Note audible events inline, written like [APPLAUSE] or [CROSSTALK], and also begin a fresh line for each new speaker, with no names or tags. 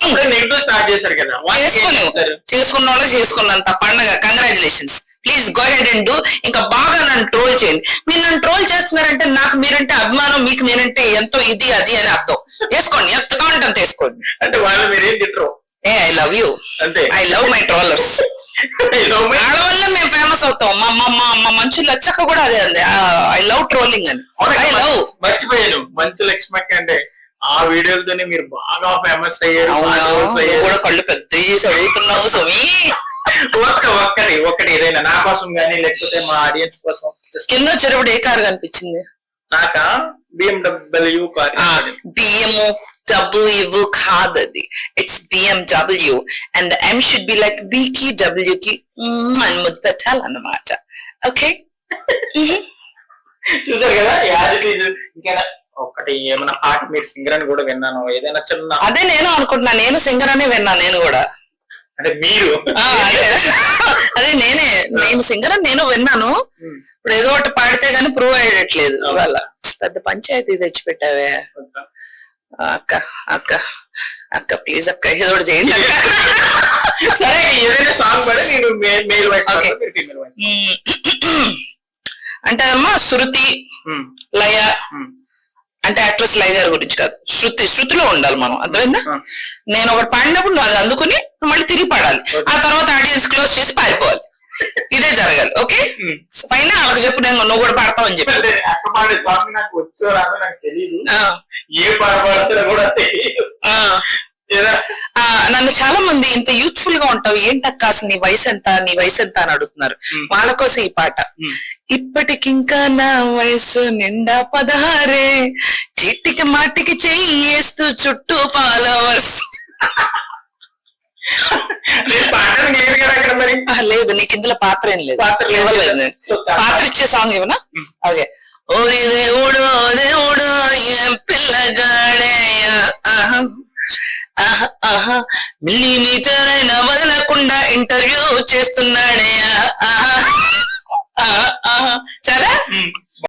Start చేశారు కదా.
చేసుకుని? చేసుకున్న వాళ్ళు. చేసుకున్నంత పండగ. Congratulations please go ahead and do ఇంకా బాగా నన్ను ట్రోల్ చేయండి. మీరు నన్ను ట్రోల్ చేస్తున్నారంటే నాకు మీరంటే అభిమానం మీకు నేనంటే ఎంతో ఇది అది అని అర్థం. వేసుకోండి. ఎంత కావాలంటే అంత వేసుకోండి.
అంటే వాళ్ళు మీరేం తిట్టరు?
ఏ ఐ లవ్ యూ
అంతే.
I love my trollers
You know me?
వాళ్ళ వల్ల మేము ఫేమస్ అవుతాం. మా మా మా మంచు లచ్చక్క కూడా అదే అంది. ఐ లవ్ ట్రోలింగ్ అని? ఐ లవ్
మర్చిపోయాను. మంచు లక్ష్మక్క అంటే ఆ వీడియోలతోనే మీరు బాగా ఫేమస్ అయ్యారు.
కూడా కళ్ళు పెద్ద చేసి అడుగుతున్నావు సుమి
ఒక్క ఒక్కటి ఒక్కటి ఏదైనా నా కోసం కానీ లేకపోతే మా ఆడియన్స్ కోసం
కింద వచ్చేటప్పుడు ఏ కారు కనిపించింది?
నాక? BMW car.
బియ్యము డబ్ల్యూ కాదు అది. It's BMW and M should be like B కి డబ్ల్యూ కి అని ముద్దు పెట్టాలన్నమాట. ఓకే [LAUGHS]
చూసారు కదా? యాజ్ ఇంకా ఒకటి ఏమైనా పాట మీరు సింగర్ అని కూడా విన్నాను. ఏదైనా చిన్న
అదే నేను అనుకుంటున్నా. నేను సింగర్ అనే విన్నా నేను కూడా.
అంటే మీరు.
అదే. నేనే. నేను సింగర్ అని నేను విన్నాను. ఇప్పుడు ఏదో ఒకటి పాడితే గానీ ప్రూవ్ అయ్యట్లేదు ఇవాళ. పెద్ద పంచాయతీ తెచ్చి పెట్టావే అక్క అక్క అక్క ప్లీజ్ అక్క ఏదో ఒకటి చేయండి అక్క.
సరే ఏదైనా సాంగ్ పడి నేను మేల్ వాయిస్.
అంటే అమ్మా శృతి లయ అంటే యాక్ట్రెస్ లయ గారి గురించి కాదు. శృతి శృతిలో ఉండాలి మనం. అర్థమైందా? నేను ఒకటి పాడినప్పుడు నువ్వు అది అందుకుని మళ్ళీ తిరిగి పాడాలి. ఆ తర్వాత ఆడియన్స్ క్లోజ్ చేసి పారిపోవాలి. ఇదే జరగాలి ఓకే? పైన వాళ్ళకి చెప్పు నేను నువ్వు కూడా పాడతావు అని చెప్పి.
ఏ
నన్ను చాలా మంది ఇంత యూత్ఫుల్గా ఉంటావు ఏంటక్క అసలు నీ వయసు ఎంత నీ వయసు ఎంత అని అడుగుతున్నారు. వాళ్ళ కోసం ఈ పాట. ఇప్పటికింకా నా వయసు నిండా పదహారే. చీటికి మాటికి చెయ్యి వేస్తూ చుట్టూ ఫాలోవర్స్
లేదు
నీకు ఇందులో పాత్ర ఏం లేదు.
పాత్ర
ఇచ్చే సాంగ్ ఇవ్వనా ఓకే ఓరి దేవుడు దేవుడు ఆహా, ఆహా. మిల్లీమీటర్ అయినా వదలకుండా ఇంటర్వ్యూ చేస్తున్నాడే ఆహా,